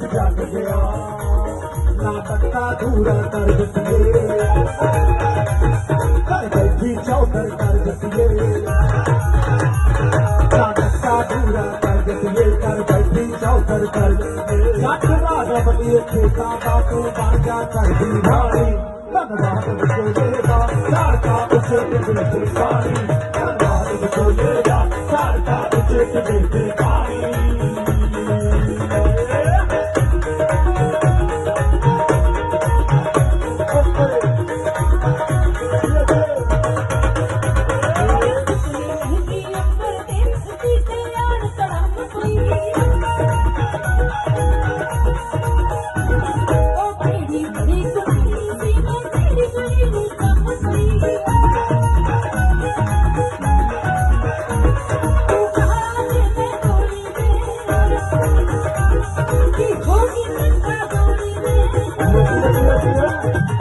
देश जाग गया। ना तकता धूरा कर दिए कर बैठी चौधर कर दिए ना तकता धूरा कर दिए कर बैठी चौधर कर दिए जट राजा बनिए खेता बातों बाजा कर दी भाई धनबाद उसे देगा सरकार उसे दिल से सारी धनबाद उसे देगा सरकार उसे दिल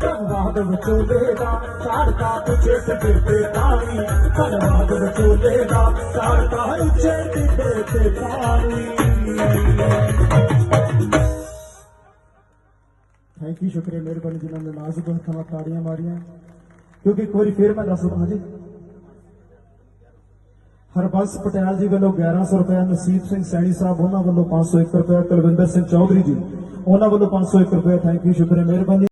ਧੰਨਵਾਦ ਵਿਚੋਲੇ ਦਾ ਸਾੜਤਾ ਉੱਚੇ ਟਿੱਬੇ ਤੇ ਪਾਣੀ ਧੰਨਵਾਦ ਵਿਚੋਲੇ ਦਾ ਸਾੜਤਾ ਉੱਚੇ ਟਿੱਬੇ ਤੇ ਪਾਣੀ ਥੈਂਕ ਯੂ ਸ਼ੁਕਰੀਆ, ਮਿਹਰਬਾਨੀ ਜਿਨ੍ਹਾਂ ਨੇ ਨਾਜ਼ੁਕ ਹੱਥਾਂ ਤਾੜੀਆਂ ਮਾਰੀਆਂ। ਕਿਉਂਕਿ ਇੱਕ ਵਾਰੀ ਫੇਰ ਮੈਂ ਦੱਸ ਦਵਾਂ ਜੀ, ਹਰਬੰਸ ਪਟਿਆਲ ਜੀ ਵੱਲੋਂ 1100 ਰੁਪਏ ਨਸੀਬ ਸਿੰਘ ਸੈਣੀ ਸਾਹਿਬ, ਉਹਨਾਂ ਵੱਲੋਂ 501 ਰੁਪਏ ਕੁਲਵਿੰਦਰ ਸਿੰਘ ਚੌਧਰੀ ਜੀ ਉਹਨਾਂ ਵੱਲੋਂ 501 ਰੁਪਏ ਥੈਂਕ ਯੂ ਸ਼ੁਕਰੀਆ ਮਿਹਰਬਾਨੀ।